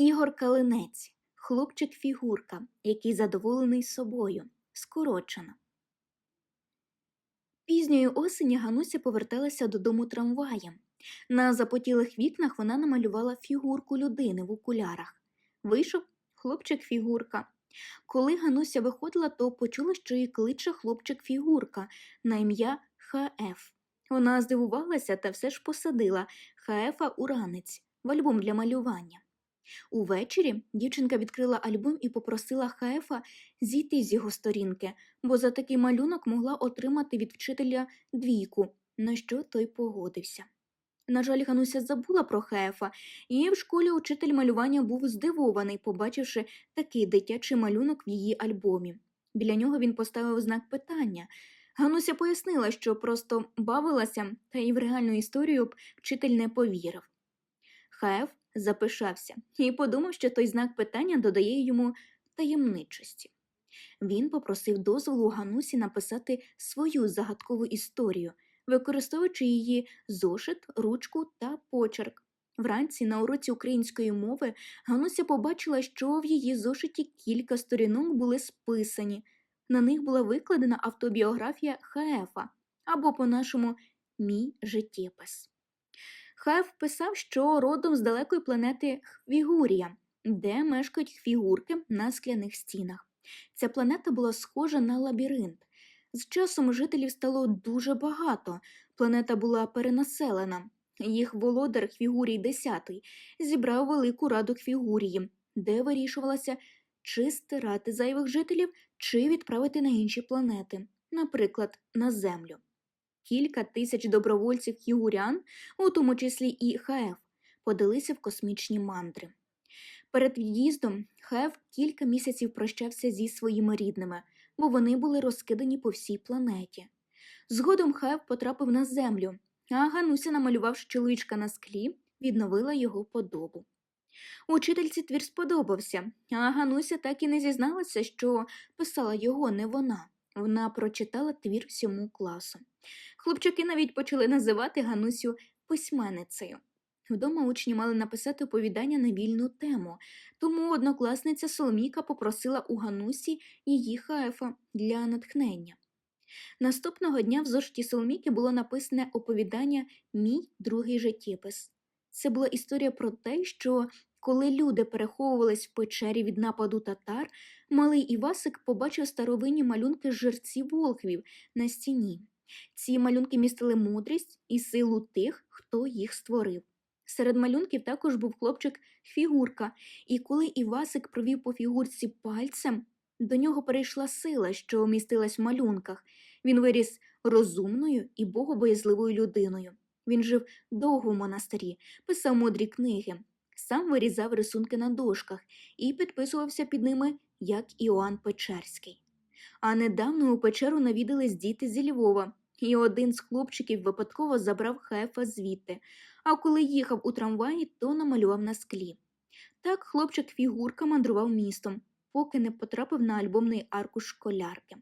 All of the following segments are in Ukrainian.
Ігор Калинець, хлопчик-фігурка, який задоволений собою, скорочено. Пізньої осені Гануся поверталася додому трамваєм. На запотілих вікнах вона намалювала фігурку людини в окулярах. Вийшов хлопчик-фігурка. Коли Гануся виходила, то почула, що її кличе хлопчик-фігурка на ім'я ХФ. Вона здивувалася та все ж посадила ХФа у ранець в альбом для малювання. Увечері дівчинка відкрила альбом і попросила Хаефа зійти з його сторінки, бо за такий малюнок могла отримати від вчителя двійку, на що той погодився. На жаль, Гануся забула про Хаефа, і в школі учитель малювання був здивований, побачивши такий дитячий малюнок в її альбомі. Біля нього він поставив знак питання. Гануся пояснила, що просто бавилася, та й в реальну історію б вчитель не повірив. Хаеф запишався і подумав, що той знак питання додає йому таємничості. Він попросив дозволу Ганусі написати свою загадкову історію, використовуючи її зошит, ручку та почерк. Вранці на уроці української мови Гануся побачила, що в її зошиті кілька сторінок були списані. На них була викладена автобіографія Хаефа або, по-нашому, мій життєпис. Хаеф писав, що родом з далекої планети Хвігурія, де мешкають фігурки на скляних стінах. Ця планета була схожа на лабіринт. З часом жителів стало дуже багато, планета була перенаселена. Їх володар Хвігурій Десятий зібрав велику раду Хвігурії, де вирішувалося, чи стирати зайвих жителів, чи відправити на інші планети, наприклад, на Землю. Кілька тисяч добровольців хігурян, у тому числі і ХФ, подалися в космічні мандри. Перед від'їздом ХФ кілька місяців прощався зі своїми рідними, бо вони були розкидані по всій планеті. Згодом ХФ потрапив на землю, а Гануся, намалювавши чоловічка на склі, відновила його подобу. Учительці твір сподобався, а Гануся так і не зізналася, що писала його не вона. Вона прочитала твір всьому класу. Хлопчаки навіть почали називати Ганусю письменницею. Вдома учні мали написати оповідання на вільну тему, тому однокласниця Соломійка попросила у Ганусі її хаефа для натхнення. Наступного дня в зошиті Соломійки було написане оповідання Мій другий життєпис. Це була історія про те, що коли люди переховувались в печері від нападу татар, малий Івасик побачив старовинні малюнки жерців волхвів на стіні. Ці малюнки містили мудрість і силу тих, хто їх створив. Серед малюнків також був хлопчик фігурка, і коли Івасик провів по фігурці пальцем, до нього перейшла сила, що містилась в малюнках. Він виріс розумною і богобоязливою людиною. Він жив довго в монастирі, писав мудрі книги, сам вирізав рисунки на дошках і підписувався під ними як Іоанн Печерський. А недавно у печеру навідались діти зі Львова, і один з хлопчиків випадково забрав хефа звідти, а коли їхав у трамваї, то намалював на склі. Так хлопчик фігурка мандрував містом, поки не потрапив на альбомний аркуш школярки.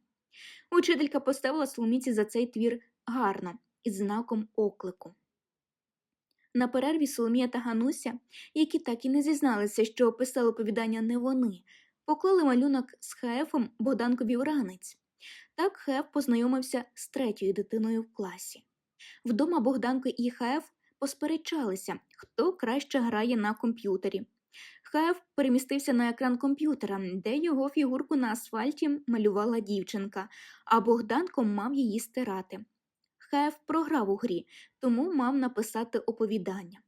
Учителька поставила Соломіці за цей твір гарно, із знаком оклику. На перерві Соломія та Гануся, які так і не зізналися, що писали оповідання не вони, поклали малюнок з Хефом Богданкові в ранець. Так Хеф познайомився з третьою дитиною в класі. Вдома Богданко і Хеф посперечалися, хто краще грає на комп'ютері. Хеф перемістився на екран комп'ютера, де його фігурку на асфальті малювала дівчинка, а Богданко мав її стирати. Хеф програв у грі, тому мав написати оповідання.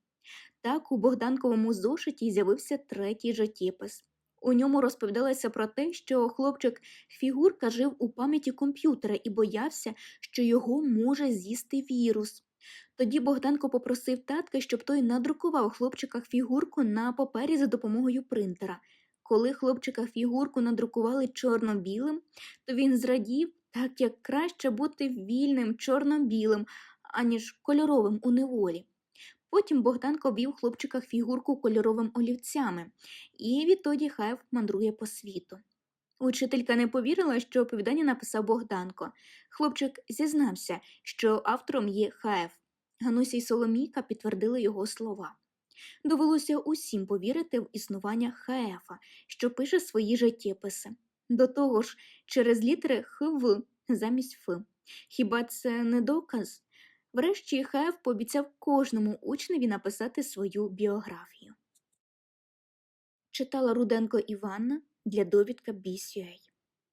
Так у Богданковому зошиті з'явився третій життєпис. У ньому розповідалося про те, що хлопчик фігурка жив у пам'яті комп'ютера і боявся, що його може з'їсти вірус. Тоді Богданко попросив татка, щоб той надрукував хлопчика фігурку на папері за допомогою принтера. Коли хлопчика фігурку надрукували чорно-білим, то він зрадів, так як краще бути вільним чорно-білим, аніж кольоровим у неволі. Потім Богданко вів хлопчика фігурку кольоровим олівцями, і відтоді Хаєв мандрує по світу. Учителька не повірила, що оповідання написав Богданко. Хлопчик зізнався, що автором є Хаєв. Гануся й Соломійка підтвердили його слова. Довелося усім повірити в існування Хаефа, що пише свої життєписи. До того ж, через літери ХВ замість Ф. Хіба це не доказ? Врешті Хаєв пообіцяв кожному учневі написати свою біографію. Читала Руденко Іванна для довідка BCA.